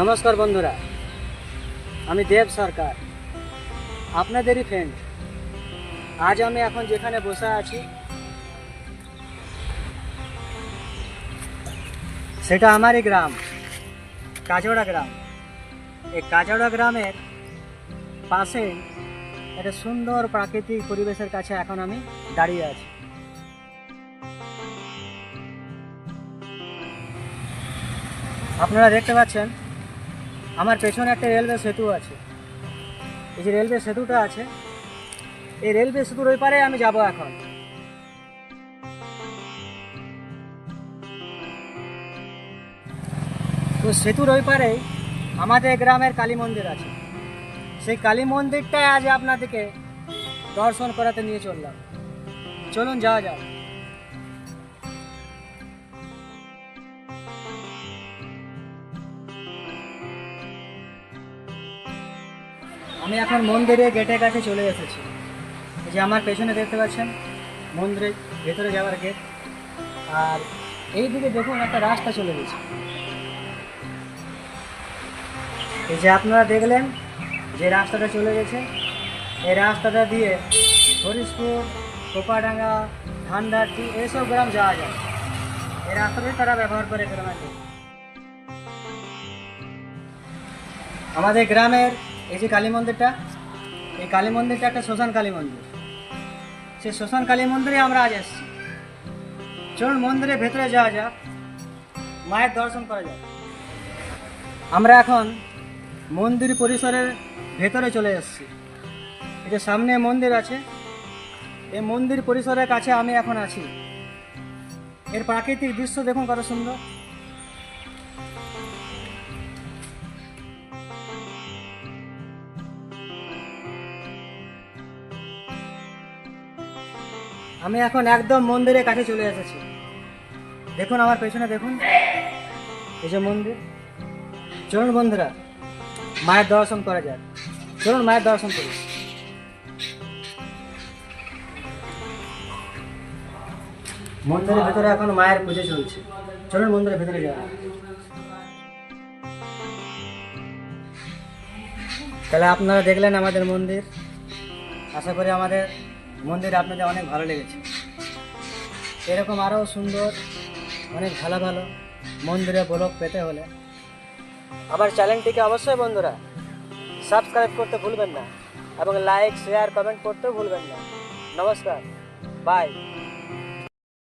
নমস্কার বন্ধুরা, আমি দেব সরকার, আপনাদেরই ফ্রেন্ড আজ আমি এখন যেখানে বসে আছি, সেটা আমারই গ্রাম, কাজড়া গ্রাম। এই কাজড়া গ্রামের পাশে একটা সুন্দর প্রাকৃতিক পরিবেশের কাছে এখন আমি দাঁড়িয়ে আছি। আপনারা দেখতে পাচ্ছেন আমার পেছনে একটা রেলওয়ে সেতু আছে। এই যে রেলওয়ে সেতুটা আছে, এই রেলওয়ে সেতুর ওই পারে আমি যাব এখন। তো সেতুর ওই পারে আমাদের গ্রামের কালী মন্দির আছে। সেই কালী মন্দিরটাই আজ আপনাদেরকে দর্শন করাতে নিয়ে চললাম। চলুন যাওয়া যাক। আমি এখন মন্দিরে গেটের কাছে চলে এসেছি। যে আমার পেছনে দেখতে পাচ্ছেন, মন্দিরের ভেতরে যাওয়ার গেট আর এই দিকে দেখুন একটা রাস্তা চলে গেছে। এই যে আপনারা দেখলেন যে রাস্তাটা চলে গেছে। এই রাস্তাটা দিয়ে হরিশপুর, কোপাডাঙ্গা ধানডাটি এইসব গ্রাম যাওয়া যায়। এই রাস্তাটাই তারা ব্যবহার করে গ্রামে আমাদের গ্রামের এই যে কালী মন্দিরটা, এই কালী মন্দিরটা একটা শ্মশান কালী মন্দির। সেই শ্মশান কালী মন্দিরে আমরা আজ এসেছি। চলুন মন্দিরের ভেতরে যাওয়া যাক, মায়ের দর্শন করা যাক। আমরা এখন মন্দির পরিসরের ভেতরে চলে এসেছি। এই যে সামনে মন্দির আছে, এই মন্দির পরিসরের কাছে আমি এখন আছি। এর প্রাকৃতিক দৃশ্য দেখুন কত সুন্দর। আমি এখন একদম মন্দিরের কাছে চলে এসেছি। দেখুন আমার পেছনে, দেখুন। এই যে মন্দির। চলুন বন্ধুরা, মায়ের দর্শন করা যাক। চলুন মায়ের দর্শন করি। মন্দিরের ভেতরে এখন মায়ের পুজো চলছে। চলুন মন্দিরের ভেতরে যাওয়া তাহলে আপনারা দেখলেন আমাদের মন্দির। আশা করি আমাদের মন্দির আপনাদের অনেক ভালো লেগেছে। এরকম আরও সুন্দর, অনেক ভালো ভালো মন্দিরে ব্লগ পেতে হলে আমার চ্যানেলটিকে অবশ্যই বন্ধুরা সাবস্ক্রাইব করতে ভুলবেন না এবং লাইক, শেয়ার, কমেন্ট করতেও ভুলবেন না। নমস্কার, বাই।